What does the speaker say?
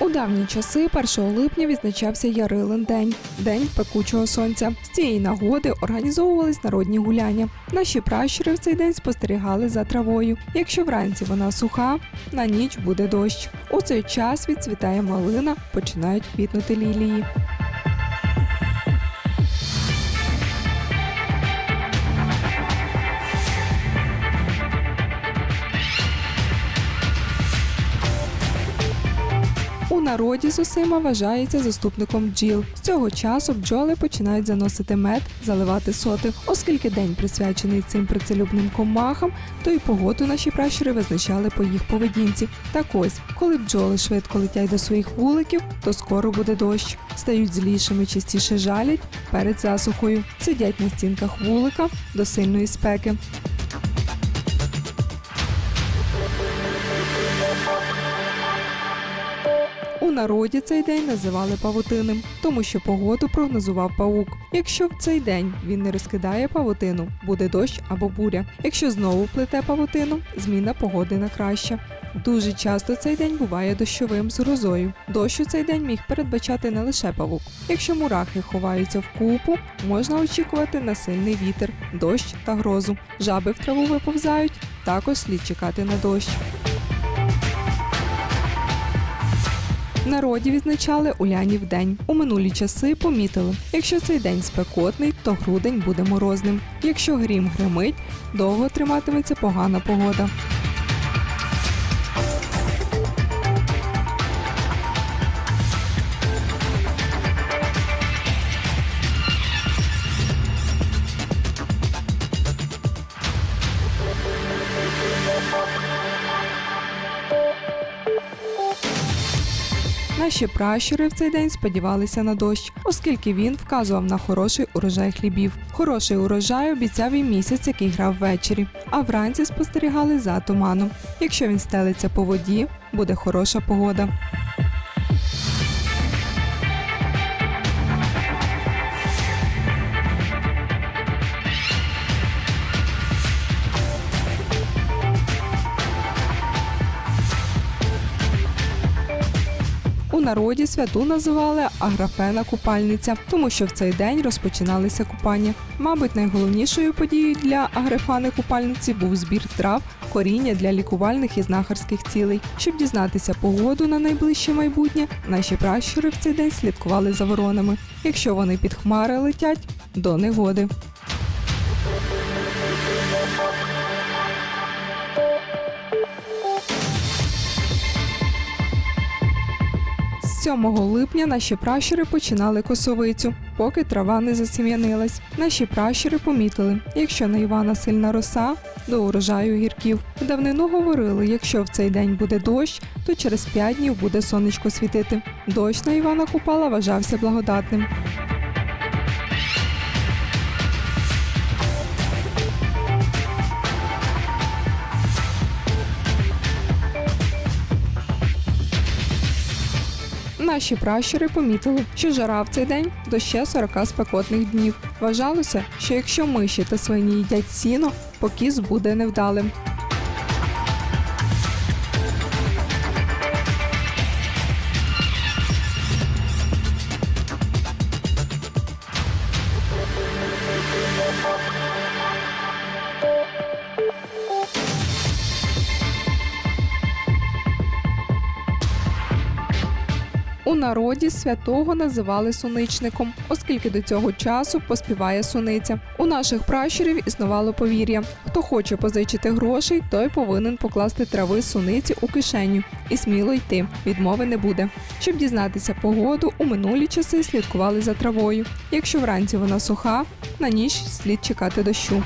У давні часи 1 липня відзначався Ярилин день день пекучого сонця. З цієї нагоди організовувались народні гуляння. Наші пращури в цей день спостерігали за травою. Якщо вранці вона суха, на ніч буде дощ. У цей час відцвітає малина, починають квітнути лілії. Народі Зосима вважається заступником бджіл. З цього часу бджоли починають заносити мед, заливати соти. Оскільки день присвячений цим працелюбним комахам, то й погоду наші пращури визначали по їх поведінці. Так ось, коли бджоли швидко летять до своїх вуликів, то скоро буде дощ. Стають злішими, частіше жалять перед засухою, сидять на стінках вулика до сильної спеки. У народі цей день називали павутинним, тому що погоду прогнозував павук. Якщо в цей день він не розкидає павутину, буде дощ або буря. Якщо знову плете павутину, зміна погоди на краще. Дуже часто цей день буває дощовим з грозою. Дощ у цей день міг передбачати не лише павук. Якщо мурахи ховаються в купу, можна очікувати на сильний вітер, дощ та грозу. Жаби в траву виповзають, також слід чекати на дощ. Народі відзначали Улянів день. У минулі часи помітили, якщо цей день спекотний, то грудень буде морозним. Якщо грім гримить, довго триматиметься погана погода. Наші пращури в цей день сподівалися на дощ, оскільки він вказував на хороший урожай хлібів. Хороший урожай обіцяв і місяць, який грав ввечері, а вранці спостерігали за туманом. Якщо він стелиться по воді, буде хороша погода. Народі святу називали Аграфена купальниця, тому що в цей день розпочиналися купання. Мабуть, найголовнішою подією для Аграфани купальниці був збір трав, коріння для лікувальних і знахарських цілей. Щоб дізнатися погоду на найближче майбутнє, наші пращури в цей день слідкували за воронами. Якщо вони під хмари летять, до негоди. 7 липня наші пращури починали косовицю, поки трава не засім'янилась. Наші пращури помітили, якщо на Івана сильна роса, до урожаю гірків. Давнину говорили, якщо в цей день буде дощ, то через 5 днів буде сонечко світити. Дощ на Івана Купала вважався благодатним. Наші пращури помітили, що жара в цей день до ще 40 спекотних днів. Вважалося, що якщо миші та свині їдять сіно, покіс буде невдалим. У народі святого називали суничником, оскільки до цього часу поспіває суниця. У наших пращурів існувало повір'я: хто хоче позичити грошей, той повинен покласти трави суниці у кишеню і сміло йти. Відмови не буде. Щоб дізнатися погоду, у минулі часи слідкували за травою. Якщо вранці вона суха, на ніч слід чекати дощу.